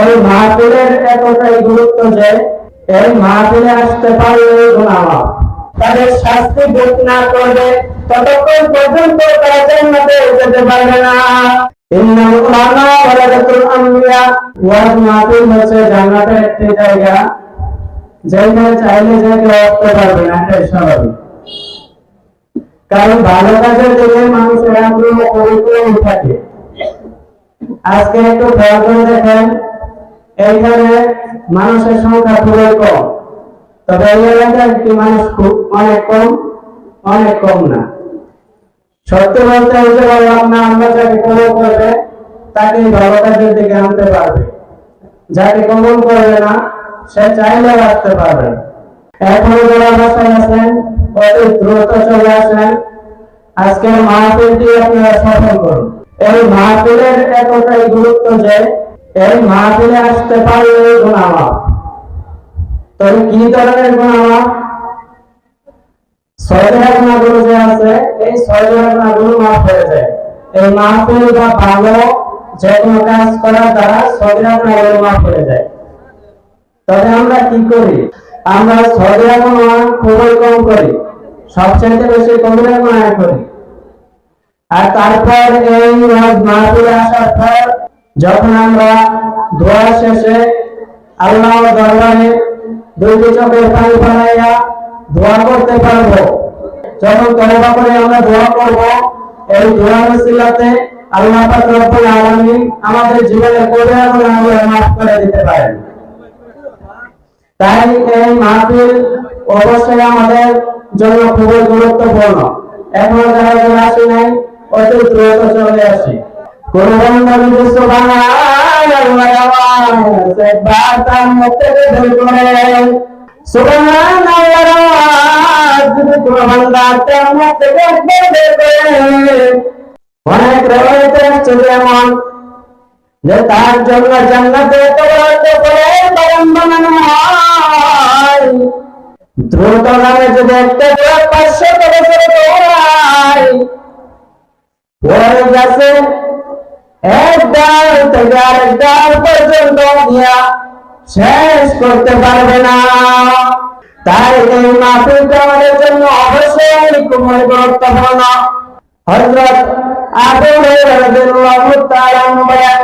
এই মাহফিলের এতটাই গুরুত্ব যে এই মাহফিলে আসতে পারলে গুণামা তাদের শাস্তি ভোগ না করবে ততক্ষণ পর্যন্ত তারা জান্নাতে যেতে পারবে না। ইন্নাল ওয়াজ মাহফিল হচ্ছে জান্নাতের একটি জায়গা। যেখানে চাইলে পারবে না, এটাই স্বাভাবিক। কারণ ভালো কাজের মানুষের আগ্রহ থাকে। আজকে একটু খেয়াল করে দেখেন এইখানে মানুষের সংখ্যা খুবই কম। তবে এই এলাকায় একটি মানুষ খুব অনেক কম অনেক কম না। সত্য বলতে হচ্ছে না আমরা যাকে কবল করবে তাকে ভালো দিকে আনতে পারবে। যাকে কবল করবে না, সে চাইলেও আসতে পারবে। এখনও যারা বাসায় আছেন, অতি দ্রুত চলে আসেন। আজকের মাহফিলটি আপনারা সফল করুন। এই মাহফিলের এতটাই গুরুত্ব যে এই মাহফিলে আসতে পারলে গুণামা তবে কি ধরনের গুণামা ছয়টা আমরা কি করি? আমরা ছয়টা গুণা খুবই কম করি। সবচেয়ে বেশি কবিরা গুণা করি। আর তারপর এই মাহফিলে আসার পর যখন আমরা দোয়া শেষে আল্লাহ দরবারে দুইটি চোখের পানি ফেলাইয়া দোয়া করতে পারব, যখন তওবা করে আমরা দোয়া করব, এই দোয়ার ওসিলাতে আল্লাহ পাক রব্বুল আলামিন আমাদের জীবনের কবিরা গুনাহগুলো মাফ করে দিতে পারেন। তাই এই মাহফিল অবশ্যই আমাদের জন্য খুবই গুরুত্বপূর্ণ। এখনও যারা যারা আসি নাই, অতি দ্রুত চলে আসি। কোন বন্ধু যদি সুবহানাল্লাহ সে বাতার মধ্যে বের করে সুবহানাল্লাহ যদি কোন বান্দা তার মধ্যে বের করে অনেক রবাইতে আসছে যেমন যে তার জন্য জান্নাতে কবরতে করে বাগান বানানো হয় দ্রুত নামে যদি একটা করে পাঁচশো বছর দৌড়ায় ওই গাছে এক ডাল থেকে আরেক ডাল পর্যন্ত দিয়া শেষ করতে পারবে না তাই এই মাহফিলটা আমাদের জন্য অবশ্যই খুবই গুরুত্বপূর্ণ হযরত আবু হুরায়রা রাদিয়াল্লাহু তাআলা বলেন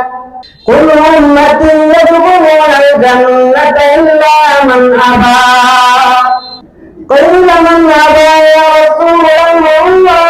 কুল উম্মতি ইয়াদখুলুনা আল-জান্নাতা ইল্লা মান আবা قيل من أبى يا رسول الله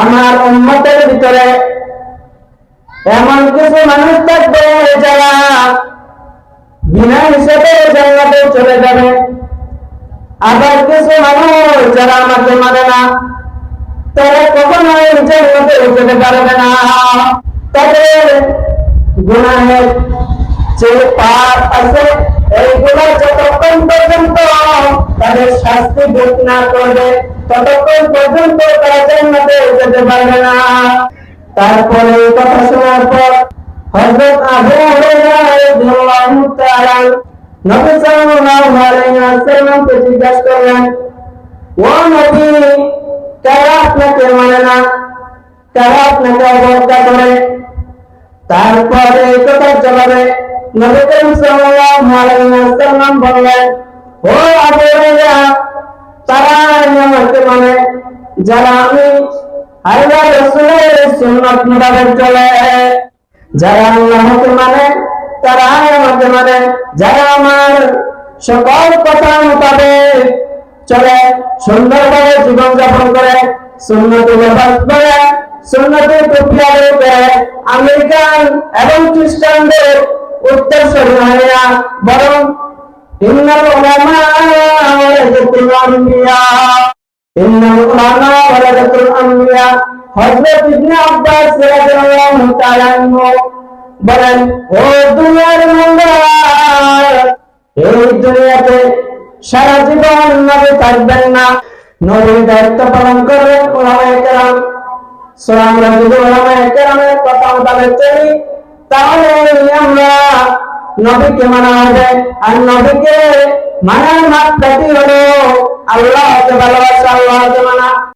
আমার উম্মতের ভিতরে এমন কিছু মানুষ থাকবে যারা বিনা হিসেবে জান্নাতে চলে যাবে। আবার কিছু মানুষ যারা আমাকে মানে না, তারা কখনোই জান্নাতে যেতে পারবে না। তাদের গুনাহের যে পাপ আছে এইগুলো যতক্ষণ পর্যন্ত তাদের শাস্তি ভোগ না করবে ততক্ষণ পর্যন্ত তারা জান্নাতে যেতে পারবে না। তারপরে এই কথা শোনার পর হযরত আবু হুরায়রা রাদিয়াল্লাহু তাআলা নবী সাল্লাল্লাহু আলাইহি ওয়াসাল্লামকে জিজ্ঞাসা করলেন, ও নবী কারা আপনাকে মানে না? কারা আপনাকে অবজ্ঞা করে? তারপরে এই কথার জবাবে নবী করিম সাল্লাল্লাহু আলাইহি ওয়াসাল্লাম বললেন, ও আবু হুরায়রা তারা আমাকে মানে যারা আমি আল্লাহ চলে। যারা মানে তারা মানে যারা আমার সকল কথা চলে, সুন্দরভাবে জীবন যাপন করে ব্যবহার করে প্রক্রিয়া করে আমেরিকান এবং খ্রিস্টানদের উত্তরসূরি হয় না বরং ইন্নাল উলামা ওয়ারাসাতুল আম্বিয়া ইন্নাল উলামা ওয়ারাসাতুল আম্বিয়া হযরত ইবনে আব্বাস রাদিয়াল্লাহু তাআলা বলেন ও দুনিয়ার মঙ্গল এই দুনিয়াতে সারা জীবন নবী থাকবেন না। নবীর দায়িত্ব পালন করবেন ওলামায়ে কেরাম। সো আমরা যদি ওলামায়ে কেরামের কথা মোতাবেক চলি তাহলে আমরা নবীকে মানা হবে। আর নবীকে মানার মাত্রাটি হলো আল্লাহকে ভালোবাসা আল্লাহকে মানা।